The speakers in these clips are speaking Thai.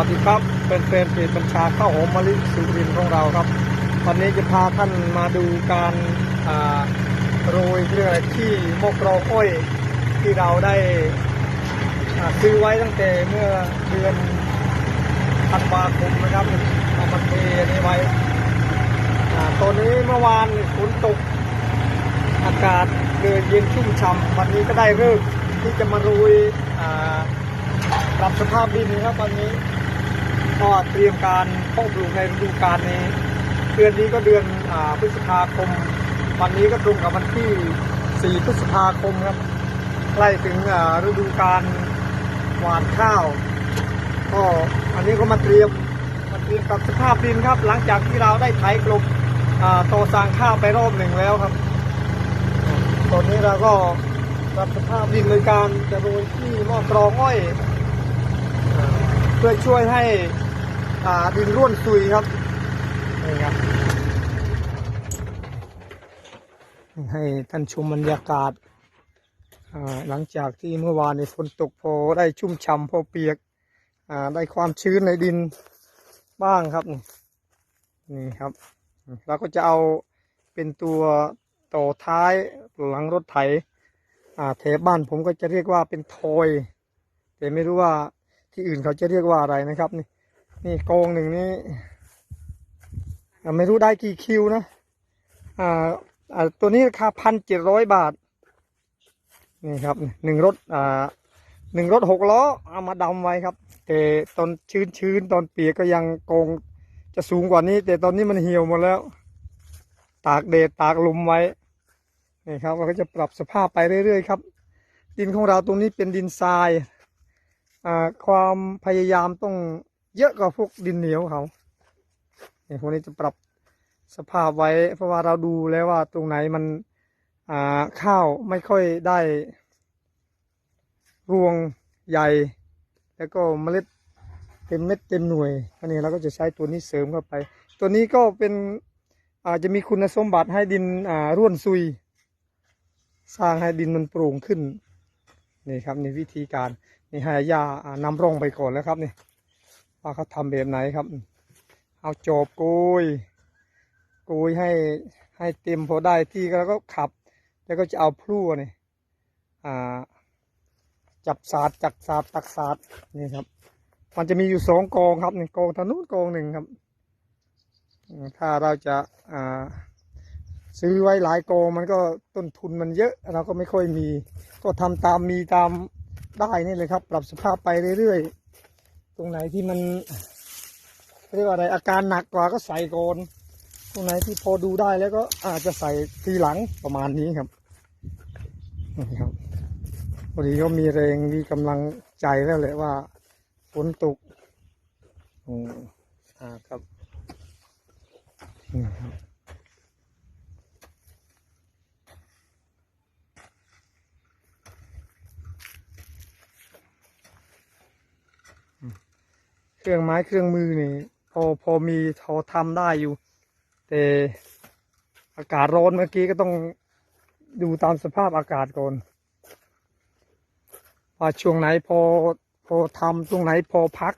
วัสดีครับเป็นแฟนเพจบัญชาข้าวหอมมะลิสุรินของเราครับ วันนี้จะพาท่านมาดูการโรยเรื่องที่มกรองอ้อยที่เราได้ซื้อไว้ตั้งแต่เมื่อเดือนธันวาคมนะครับเอามาเทนี้ไว้ตอนนี้เมื่อวานฝนตก อากาศเลยเย็นชุ่มฉ่ำวันนี้ก็ได้เลิกษ์ที่จะมาโรยปรับสภาพดินนะครับวันนี้ ก็เตรียมการเพาะปลูกในฤดูกาลนี้ เดือนนี้ก็เดือนอพฤษภาคม วันนี้ก็ตรงกับวันที่ 4 พฤษภาคมครับใกล้ถึงฤดูกาลหว่านข้าว ก็อันนี้ก็มาเตรียมมาเตรียมปรับสภาพดินครับ หลังจากที่เราได้ไถกลบต่อสางข้าวไปรอบหนึ่งแล้วครับ ตอนนี้เราก็ปรับสภาพดินโดยการจะโรยที่หม้อกรองอ้อย เพื่อช่วยให้ ดินร่วนซุยครับนี่ครับ ให้ท่านชมบรรยากาศหลังจากที่เมื่อวานในฝนตกพอได้ชุ่มฉ่ำพอเปียกได้ความชื้นในดินบ้างครับ นี่ครับ เราก็จะเอาเป็นตัวต่อท้ายหลังรถไถแถวบ้านผมก็จะเรียกว่าเป็นทอย แต่ไม่รู้ว่าที่อื่นเขาจะเรียกว่าอะไรนะครับนี่ นี่กองหนึ่งนี่ไม่รู้ได้กี่คิวนะอ่าอ่าตัวนี้ราคาพันเจ็ดร้อยบาท นี่ครับหนึ่งรถอ่าหนึ่งรถหกล้อเอามาดำไว้ครับ แต่ตอนชื้นชื้นตอนเปียกก็ยังกองจะสูงกว่านี้ แต่ตอนนี้มันเหี่ยวหมดแล้ว ตากแดดตากลมไว้นี่ครับเราก็จะปรับสภาพไปเรื่อยๆครับดินของเราตรงนี้เป็นดินทรายอ่าความพยายามต้อง เยอะกว่าพวกดินเหนียวเขาเนี่ยพวกนี้จะปรับสภาพไว้ เพราะว่าเราดูแล้วว่าตรงไหนมันอ่าข้าวไม่ค่อยได้รวงใหญ่ แล้วก็เมล็ดเต็มเม็ดเต็มหน่วยอันนี้เราก็จะใช้ตัวนี้เสริมเข้าไป ตัวนี้ก็เป็นอาจจะมีคุณสมบัติให้ดินอ่าร่วนซุย สร้างให้ดินมันโปร่งขึ้นนี่ครับนี่วิธีการนี่ให้ยาอ่านำร่องไปก่อนแล้วครับนี่ ว่าเขาทำแบบไหนครับ เอาจอบโกยโกยให้ให้เต็มพอได้ที่แล้วก็ขับ แล้วก็จะเอาพลั่วนี่อ่า จับสาดจักสาดตักสาดนี่ครับ มันจะมีอยู่สองกองครับหนึ่งกองทางนู้นกองหนึ่งครับ ถ้าเราจะอ่าซื้อไว้หลายกองมันก็ต้นทุนมันเยอะ เราก็ไม่ค่อยมี ก็ทำตามมีตามได้นี่เลยครับ ปรับสภาพไปเรื่อยๆ ตรงไหนที่มันเรียกว่าอะไรอาการหนักกว่าก็ใส่ก่อนตรงไหนที่พอดูได้แล้วก็อาจจะใส่ทีหลังประมาณนี้ครับนี่ครับพอดีก็มีแรงมีกำลังใจแล้วแหละว่าฝนตกอืมอ่าครับนี่ครับ รื่องไม้เครื่องมือนี่ พอพอมีพอทำได้อยู่ แต่อากาศร้อนเมื่อกี้ก็ต้องดูตามสภาพอากาศก่อนว่าช่วงไหนพอพอทำช่วงไหนพอพัก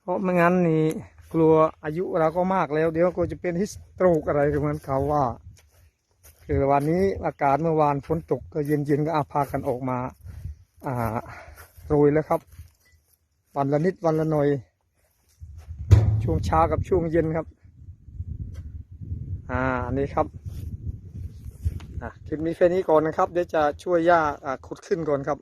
เพราะไม่งั้นนี่กลัวอายุเราก็มากแล้ว เดี๋ยวก็จะเป็นฮิสโตรกอะไรเหมือนเขาว่า คือวันนี้อากาศเมื่อวานฝนตกก็เย็นๆก็อาพากันออกมา อ่าโรยแล้วครับ วันละนิดวันละหน่อย ช่วงเช้ากับช่วงเย็นครับ อ่านี่ครับอะคลิปนี้แค่นี้ก่อนนะครับ เดี๋ยวจะช่วยย่าอ่าขุดขึ้นก่อนครับ